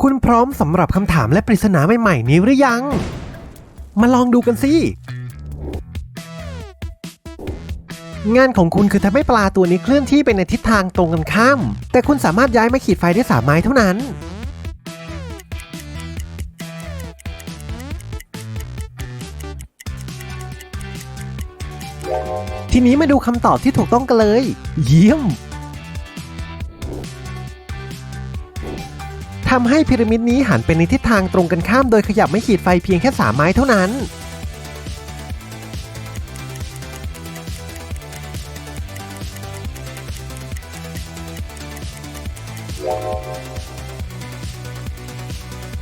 คุณพร้อมสำหรับคำถามและปริศนาใหม่ๆนี้หรือยัง มาลองดูกันสิ งานของคุณคือทำให้ปลาตัวนี้เคลื่อนที่ไปในทิศทางตรงกันข้าม แต่คุณสามารถย้ายไม้ขีดไฟได้สามไม้เท่านั้น ทีนี้มาดูคำตอบที่ถูกต้องกันเลย เยี่ยม ทำให้พีระมิดนี้หันไปในทิศทางตรงกันข้ามโดยขยับไม่ขีดไฟเพียงแค่สามไม้เท่านั้น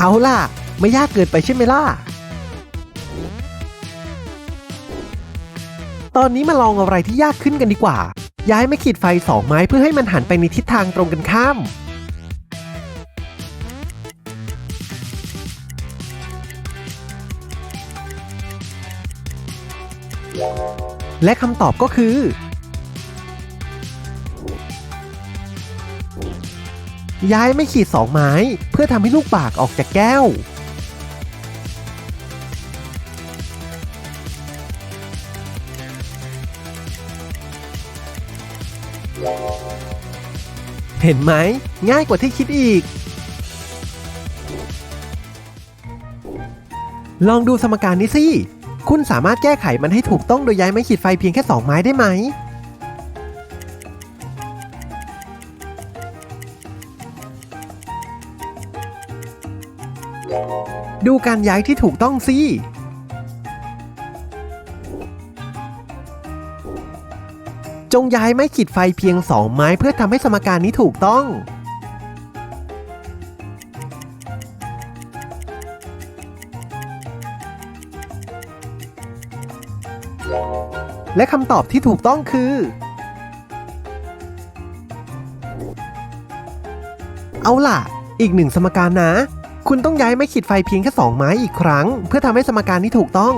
เอาล่ะ ไม่ยากเกินไปใช่ไหมล่ะ ตอนนี้มาลองอะไรที่ยากขึ้นกันดีกว่า ย้ายไม่ขีดไฟสองไม้เพื่อให้มันหันไปในทิศทางตรงกันข้าม และคำตอบก็คือ ย้ายไม่ขีดสองไม้ เพื่อทำให้ลูกบากออกจากแก้ว เห็นไหม ง่ายกว่าที่คิดอีก ลองดูสมการนี้สิ คุณสามารถแก้ไขมันให้ถูกต้องโดยย้ายไม้ขีดไฟเพียงแค่ 2 ไม้ได้ไหม ดูการย้ายที่ถูกต้องสิ จงย้ายไม้ขีดไฟเพียง 2 ไม้เพื่อทำให้สมการนี้ถูกต้อง และคำตอบที่ถูกต้องคือ เอาล่ะ อีกหนึ่งสมการนะ คุณต้องย้ายไม้ขีดไฟเพียงแค่2ไม้อีกครั้ง เพื่อทำให้สมการนี้ถูกต้อง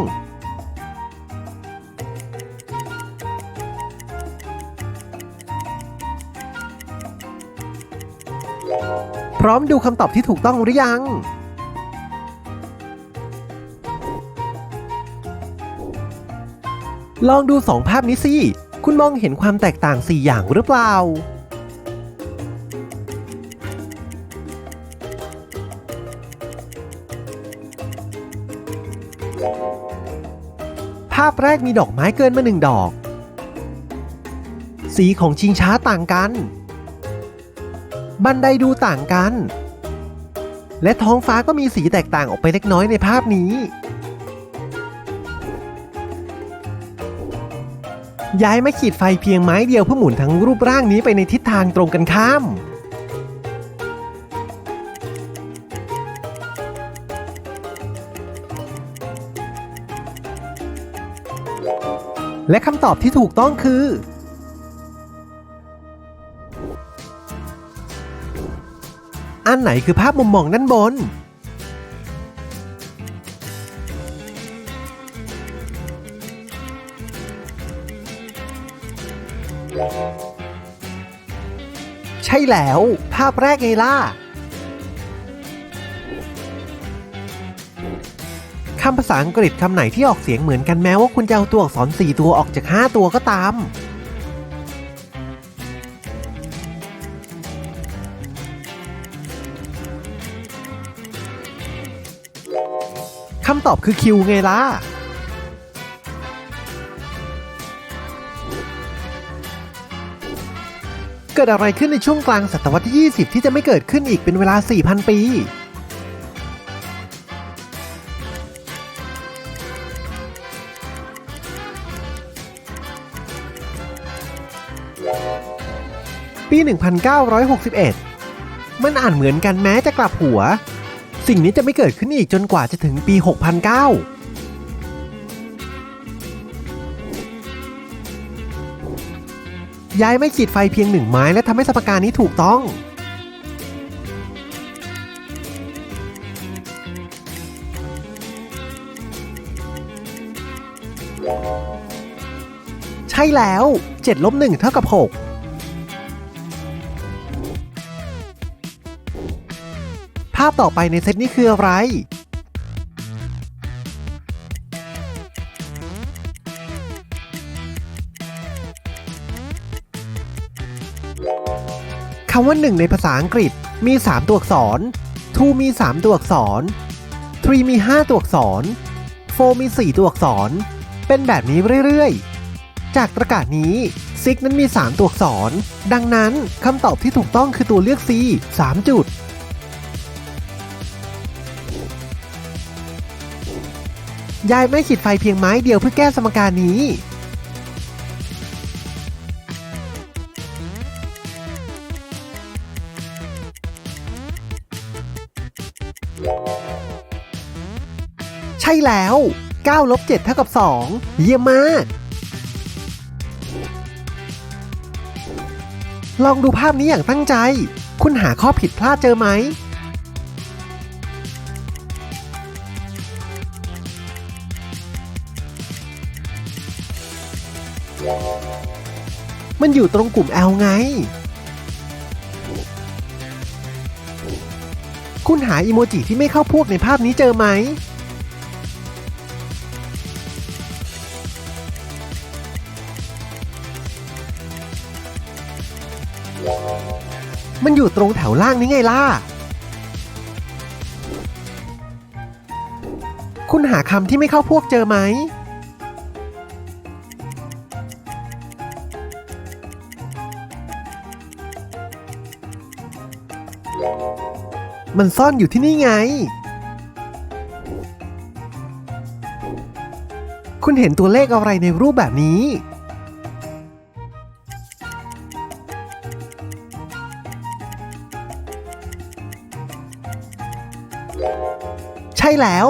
พร้อมดูคำตอบที่ถูกต้องหรือยัง ลองดูสองภาพนี้สิ คุณมองเห็นความแตกต่าง 4 อย่างหรือเปล่า ภาพแรกมีดอกไม้เกินมาหนึ่งดอก สีของชิงช้าต่างกัน บันไดดูต่างกัน และท้องฟ้าก็มีสีแตกต่างออกไปเล็กน้อยในภาพนี้ ย้ายไม้ขีดไฟเพียงไม้เดียวเพื่อหมุนทั้งรูปร่างนี้ไปในทิศทางตรงกันข้าม และคำตอบที่ถูกต้องคือ อันไหนคือภาพมุมมองด้านบน ใช่แล้ว ภาพแรกไงล่ะคำภาษาอังกฤษคำไหนที่ออกเสียงเหมือนกันแม้ว่าคุณจะเอาตัวอักษร 4 ตัวออกจาก 5 ตัวก็ตาม คำตอบคือคิวไงล่ะ เกิดอะไรขึ้นในช่วงกลางศตวรรษที่ 20 ที่จะไม่เกิดขึ้นอีกเป็นเวลา 4,000 ปี ปี 1961 มันอ่านเหมือนกันแม้จะกลับหัว สิ่งนี้จะไม่เกิดขึ้นอีกจนกว่าจะถึงปี 6009 ย้ายไม่ขีดไฟเพียงหนึ่งไม้และทำให้สมการนี้ถูกต้อง ใช่แล้ว 7 ลบ 1 เท่ากับ 6ภาพต่อไปในเซตนี้คืออะไรำว่า 1 ในภาษาอังกฤษมี 3 ตัวอักษร two มี 3 ตัวอักษร three มี 5 ตัวอักษร four มี 4 ตัวอักษร เป็นแบบนี้เรื่อยๆ จากประกาศนี้ six นั้นมี 3 ตัวอักษร ดังนั้นคำตอบที่ถูกต้องคือตัวเลือก C 3 จุดยายไม่ขีดไฟเพียงไม้เดียวเพื่อแก้สมการนี้ แล้ว9ลบ7เท่ากับ 2 เยี่ยมมาก ลองดูภาพนี้อย่างตั้งใจ คุณหาข้อผิดพลาดเจอไหม มันอยู่ตรงกลุ่ม L ไง คุณหาอีโมจิที่ไม่เข้าพวกในภาพนี้เจอไหม อยู่ตรงแถวล่างนี้ไงล่ะ คุณหาคำที่ไม่เข้าพวกเจอไหม มันซ่อนอยู่ที่นี่ไง คุณเห็นตัวเลขอะไรในรูปแบบนี้ แล้ว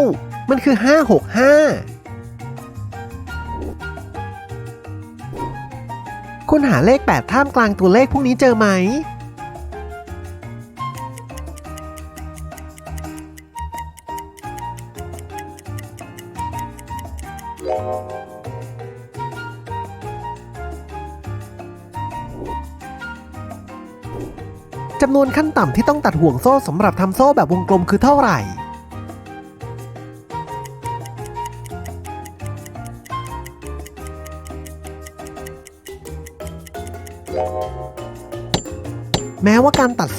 มันคือ 565 คุณหาเลข 8 ท่ามกลางตัวเลขพวกนี้เจอไหม จำนวนขั้นต่ำที่ต้องตัดห่วงโซ่สำหรับทำโซ่แบบวงกลมคือเท่าไหร่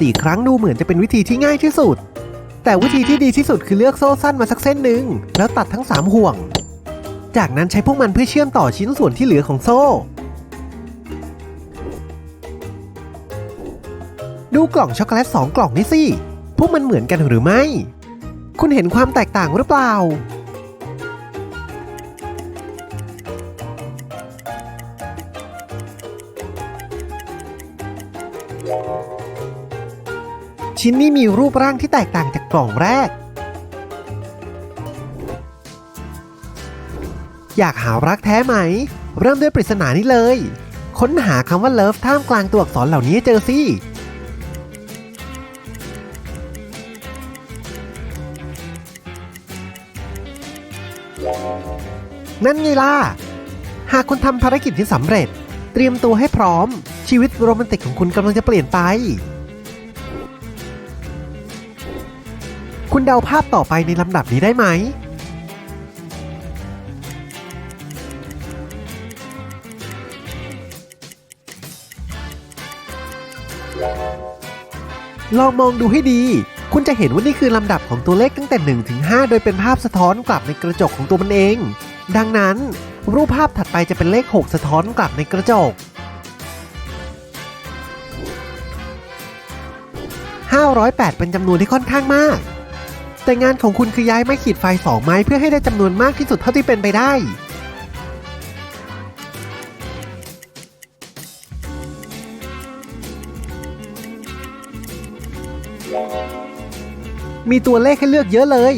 4 ครั้งดูเหมือนจะเป็นวิธีที่ง่ายที่สุด แต่วิธีที่ดีที่สุดคือเลือกโซ่สั้นมาสักเส้นหนึ่งแล้วตัดทั้ง 3 ห่วง จากนั้นใช้พวกมันเพื่อเชื่อมต่อชิ้นส่วนที่เหลือของโซ่ ดูกล่องช็อกโกแลต2กล่องนี่สิ พวกมันเหมือนกันหรือไม่ คุณเห็นความแตกต่างหรือเปล่า ชิ้นนี้มีรูปร่างที่แตกต่างจากกล่องแรก อยากหารักแท้ไหม เริ่มด้วยปริศนานี้เลย ค้นหาคำว่าเลิฟท่ามกลางตัวอักษรเหล่านี้เจอสินั่นไงล่ะ หากคุณทำภารกิจที่สำเร็จ เตรียมตัวให้พร้อม ชีวิตโรแมนติกของคุณกำลังจะเปลี่ยนไป เดาภาพต่อไปในลำดับนี้ได้ไหม ลองมองดูให้ดี คุณจะเห็นว่านี่คือลำดับของตัวเลขตั้งแต่ 1 ถึง 5 โดยเป็นภาพสะท้อนกลับในกระจกของตัวมันเอง ดังนั้น รูปภาพถัดไปจะเป็นเลข 6 สะท้อนกลับในกระจก508 เป็นจำนวนที่ค่อนข้างมาก แต่งานของคุณคือย้ายไม้ขีดไฟสองไม้เพื่อให้ได้จำนวนมากที่สุดเท่าที่เป็นไปได้ มีตัวเลขให้เลือกเยอะเลย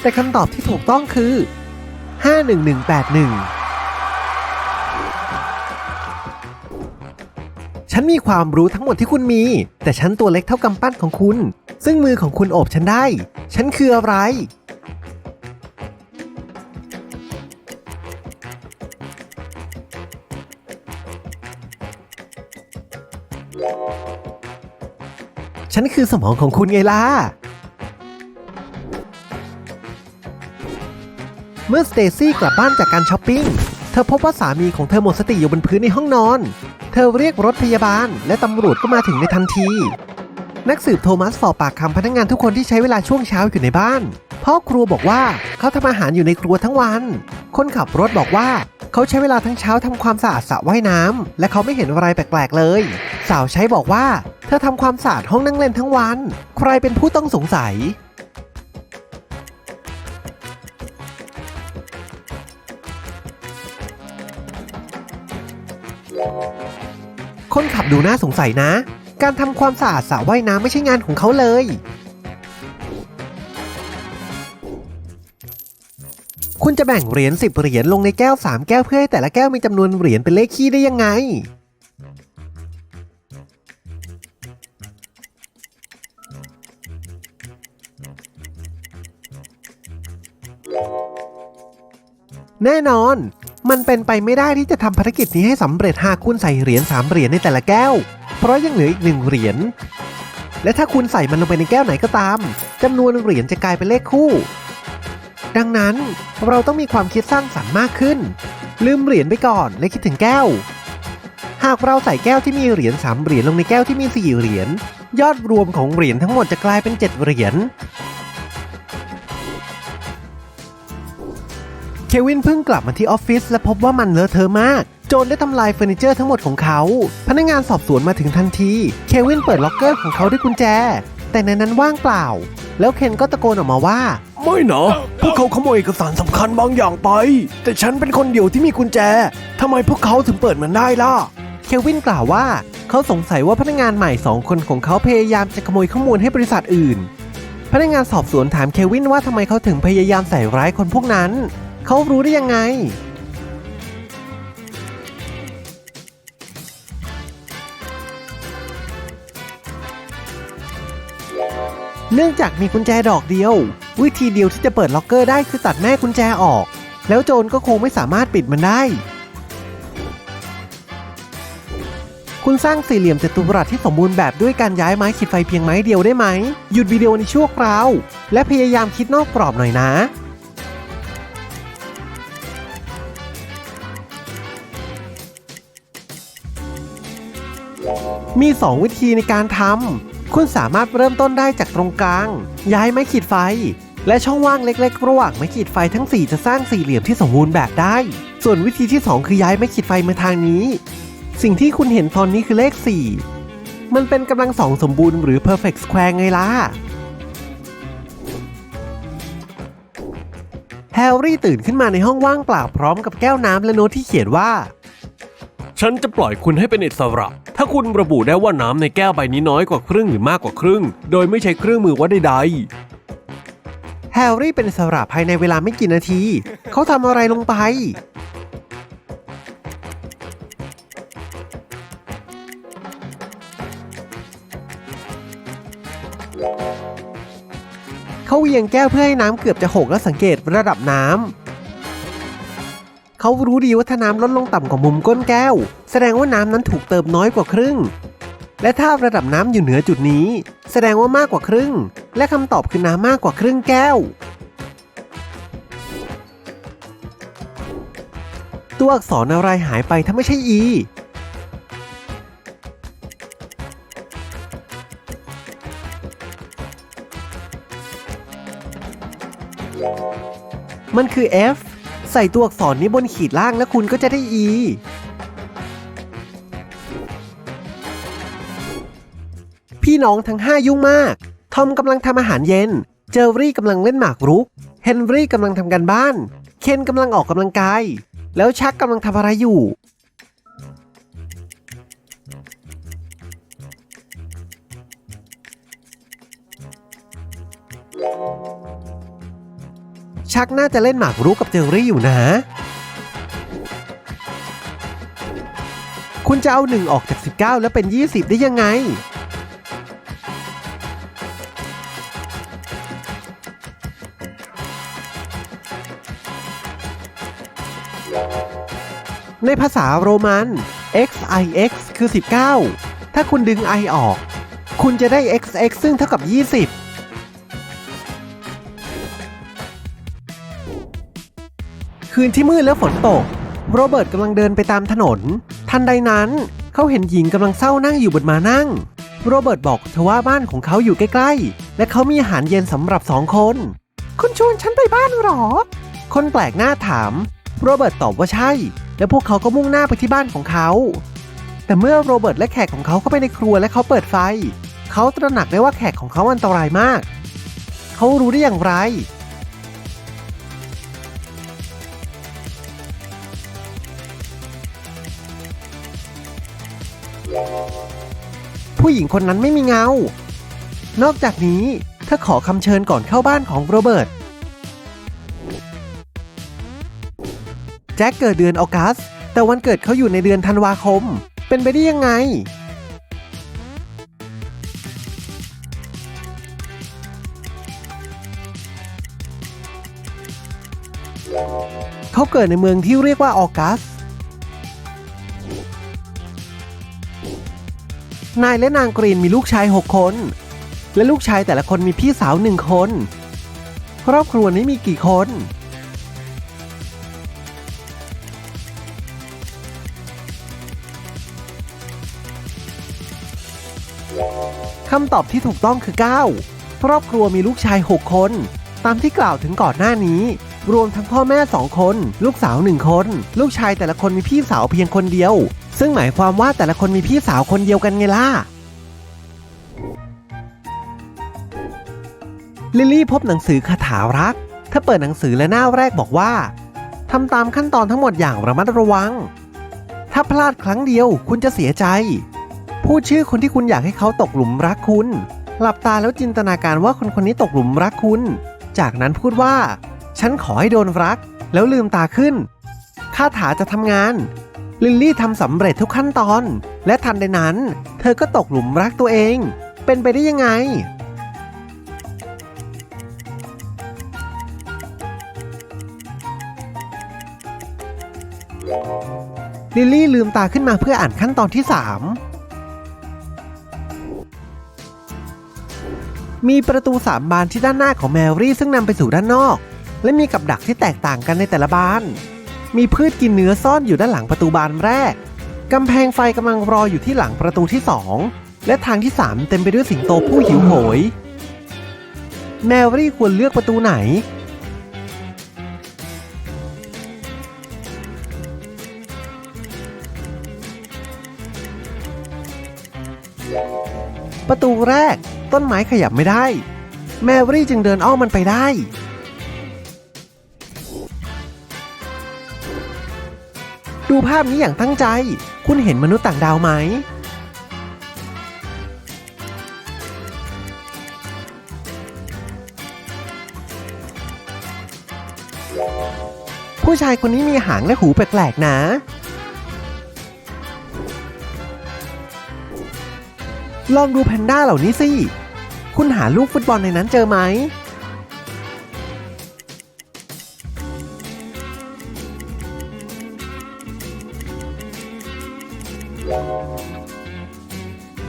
แต่คำตอบที่ถูกต้องคือ 51181 ฉันมีความรู้ทั้งหมดที่คุณมี แต่ฉันตัวเล็กเท่ากำปั้นของคุณ ซึ่งมือของคุณโอบฉันได้ ฉันคืออะไร ฉันคือสมองของคุณไงล่ะ เมื่อสเตซี่กลับบ้านจากการช้อปปิ้ง เธอพบว่าสามีของเธอหมดสติอยู่บนพื้นในห้องนอน เธอเรียกรถพยาบาล และตำรวจก็มาถึงในทันที นักสืบโทมัสสอบปากคำพนักงานทุกคนที่ใช้เวลาช่วงเช้าอยู่ในบ้าน พ่อครัวบอกว่าเขาทำอาหารอยู่ในครัวทั้งวัน คนขับรถบอกว่าเขาใช้เวลาทั้งเช้าทำความสะอาดสระว่ายน้ำและเขาไม่เห็นอะไรแปลกๆเลย สาวใช้บอกว่า เธอทำความสะอาดห้องนั่งเล่นทั้งวัน ใครเป็นผู้ต้องสงสัย คนขับดูน่าสงสัยนะ การทำความสะอาดสระว่ายน้ำไม่ใช่งานของเขาเลย คุณจะแบ่งเหรียญ10 เหรียญลงในแก้ว 3 แก้วเพื่อให้แต่ละแก้วมีจำนวนเหรียญเป็นเลขคี่ได้ยังไง แน่นอน มันเป็นไปไม่ได้ที่จะทำภารกิจนี้ให้สำเร็จหากคุณใส่เหรียญ3เหรียญในแต่ละแก้ว เพราะยังเหลืออีกหนึ่งเหรียญ และถ้าคุณใส่มันลงไปในแก้วไหนก็ตามจำนวนเหรียญจะกลายเป็นเลขคู่ ดังนั้นเราต้องมีความคิดสร้างสรรค์มากขึ้น ลืมเหรียญไปก่อนและคิดถึงแก้ว หากเราใส่แก้วที่มีเหรียญ3เหรียญลงในแก้วที่มี4เหรียญยอดรวมของเหรียญทั้งหมดจะกลายเป็น 7 เหรียญ วินเพิ่งกลับมาที่ออฟฟิศและพบว่ามันเลอะเทอะมากโจรได้ทำลายเฟอร์นิเจอร์ทั้งหมดของเขา พนักงานสอบสวนมาถึงทันที เควินเปิดล็อกเกอร์ของเขาด้วยกุญแจ แต่ในนั้นว่างเปล่า แล้วเคนก็ตะโกนออกมาว่า ไม่นะ พวกเขาขโมยเอกสารสำคัญบางอย่างไป แต่ฉันเป็นคนเดียวที่มีกุญแจ ทำไมพวกเขาถึงเปิดมันได้ล่ะ เควินกล่าวว่า เขาสงสัยว่าพนักงานใหม่สองคนของเขาพยายามจะขโมยข้อมูลให้บริษัทอื่น พนักงานสอบสวนถามเควินว่าทำไมเขาถึงพยายามใส่ร้ายคนพวกนั้น เขารู้ได้ยังไง เนื่องจากมีกุญแจดอกเดียว วิธีเดียวที่จะเปิดล็อกเกอร์ได้คือตัดแม่กุญแจออก แล้วโจรก็คงไม่สามารถปิดมันได้ คุณสร้างสี่เหลี่ยมจัตุรัสที่สมบูรณ์แบบด้วยการย้ายไม้ขีดไฟเพียงไม้เดียวได้ไหม หยุดวิดีโอในชั่วคราว และพยายามคิดนอกกรอบหน่อยนะ มี 2 วิธีในการทำ คุณสามารถเริ่มต้นได้จากตรงกลาง ย้ายไม้ขีดไฟ และช่องว่างเล็กๆ ระหว่างไม้ขีดไฟทั้ง 4 จะสร้างสี่เหลี่ยมที่สมบูรณ์แบบได้ ส่วนวิธีที่ 2 คือย้ายไม้ขีดไฟมาทางนี้ สิ่งที่คุณเห็นตอนนี้คือเลข 4 มันเป็นกำลังสองสมบูรณ์หรือ perfect square ไงล่ะแฮร์รี่ตื่นขึ้นมาในห้องว่างเปล่าพร้อมกับแก้วน้ำและโน้ตที่เขียนว่า ฉันจะปล่อยคุณให้เป็นอิสระ ถ้าคุณระบุได้ว่าน้ำในแก้วใบนี้น้อยกว่าครึ่งหรือมากกว่าครึ่ง โดยไม่ใช้เครื่องมือวัดใดๆ แฮร์รี่เป็นสระภายในเวลาไม่กี่นาที เขาทำอะไรลงไป เขาเวียงแก้วเพื่อให้น้ำเกือบจะหกและสังเกตระดับน้ำ เขารู้ดีว่าถ้าน้ำลดลงต่ำกว่ามุมก้นแก้ว แสดงว่าน้ำนั้นถูกเติมน้อยกว่าครึ่ง และถ้าระดับน้ำอยู่เหนือจุดนี้ แสดงว่ามากกว่าครึ่ง และคำตอบคือน้ำมากกว่าครึ่งแก้ว ตัวอักษรอะไรหายไปถ้าไม่ใช่ E มันคือ F ใส่ตัวอักษรนี้บนขีดล่างแล้วคุณก็จะได้ E พี่น้องทั้ง 5 ยุ่งมาก ทอมกำลังทำอาหารเย็น เจอรี่กำลังเล่นหมากรุก เฮนรี่กำลังทำการบ้าน เคนกำลังออกกำลังกาย แล้วชักกำลังทำอะไรอยู่ ชักน่าจะเล่นหมากรุกกับเจอรี่อยู่นะ คุณจะเอา1ออกจาก 19 แล้วเป็น 20 ได้ยังไง ในภาษาโรมัน XIX คือ 19 ถ้าคุณดึง i ออก คุณจะได้ xx ซึ่งเท่ากับ 20 คืนที่มืดและฝนตก โรเบิร์ตกำลังเดินไปตามถนน ทันใดนั้น เขาเห็นหญิงกำลังเศร้านั่งอยู่บนมานั่ง โรเบิร์ตบอกเธอว่าบ้านของเขาอยู่ใกล้ๆ และเขามีอาหารเย็นสำหรับสองคน คุณชวนฉันไปบ้านหรอ คนแปลกหน้าถาม โรเบิร์ตตอบว่าใช่ และพวกเขาก็มุ่งหน้าไปที่บ้านของเขา แต่เมื่อโรเบิร์ตและแขกของเขาเข้าไปในครัวและเขาเปิดไฟ เขาตระหนักได้ว่าแขกของเขาอันตรายมาก เขารู้ได้อย่างไร ผู้หญิงคนนั้นไม่มีเงา นอกจากนี้เธอขอคำเชิญก่อนเข้าบ้านของโรเบิร์ต แจ็คเกิดเดือนออกัส แต่วันเกิดเขาอยู่ในเดือนธันวาคม เป็นไปได้ยังไง เขาเกิดในเมืองที่เรียกว่าออกัส นายและนางกรีนมีลูกชาย 6 คน และลูกชายแต่ละคนมีพี่สาวหนึ่งคน ครอบครัวนี้มีกี่คน คำตอบที่ถูกต้องคือ 9 ครอบครัวมีลูกชาย 6 คน ตามที่กล่าวถึงก่อนหน้านี้ รวมทั้งพ่อแม่2คน ลูกสาว1คน ลูกชายแต่ละคนมีพี่สาวเพียงคนเดียว ซึ่งหมายความว่าแต่ละคนมีพี่สาวคนเดียวกันไงล่ะ ลิลลี่พบหนังสือคาถารักเธอเปิดหนังสือและหน้าแรกบอกว่าทำตามขั้นตอนทั้งหมดอย่างระมัดระวัง ถ้าพลาดครั้งเดียวคุณจะเสียใจ พูดชื่อคนที่คุณอยากให้เขาตกหลุมรักคุณ หลับตาแล้วจินตนาการว่าคนคนนี้ตกหลุมรักคุณ จากนั้นพูดว่า ฉันขอให้โดนรัก แล้วลืมตาขึ้นคาถาจะทำงาน ลิลลี่ทำสำเร็จทุกขั้นตอน และทันใดนั้น เธอก็ตกหลุมรักตัวเอง เป็นไปได้ยังไง ลิลลี่ลืมตาขึ้นมาเพื่ออ่านขั้นตอนที่ 3 มีประตูสามบานที่ด้านหน้าของแมรี่ซึ่งนำไปสู่ด้านนอก และมีกับดักที่แตกต่างกันในแต่ละบาน มีพืชกินเนื้อซ่อนอยู่ด้านหลังประตูบานแรก กำแพงไฟกำลังรออยู่ที่หลังประตูที่2และทางที่3เต็มไปด้วยสิงโตผู้หิวโหย แมรี่ควรเลือกประตูไหน ประตูแรกต้นไม้ขยับไม่ได้ แมรี่จึงเดินอ้อมมันไปได้ ดูภาพนี้อย่างตั้งใจ คุณเห็นมนุษย์ต่างดาวไหม ผู้ชายคนนี้มีหางและหูแปลกๆนะ ลองดูแพนด้าเหล่านี้สิ คุณหาลูกฟุตบอลในนั้นเจอไหม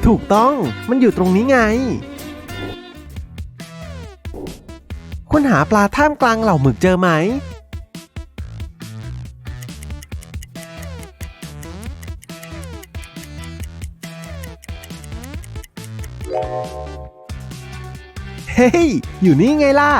ถูกต้อง มันอยู่ตรงนี้ไงคุณหาปลาท่ามกลางเหล่าหมึกเจอไหม เฮ้ย อยู่นี่ไงล่ะ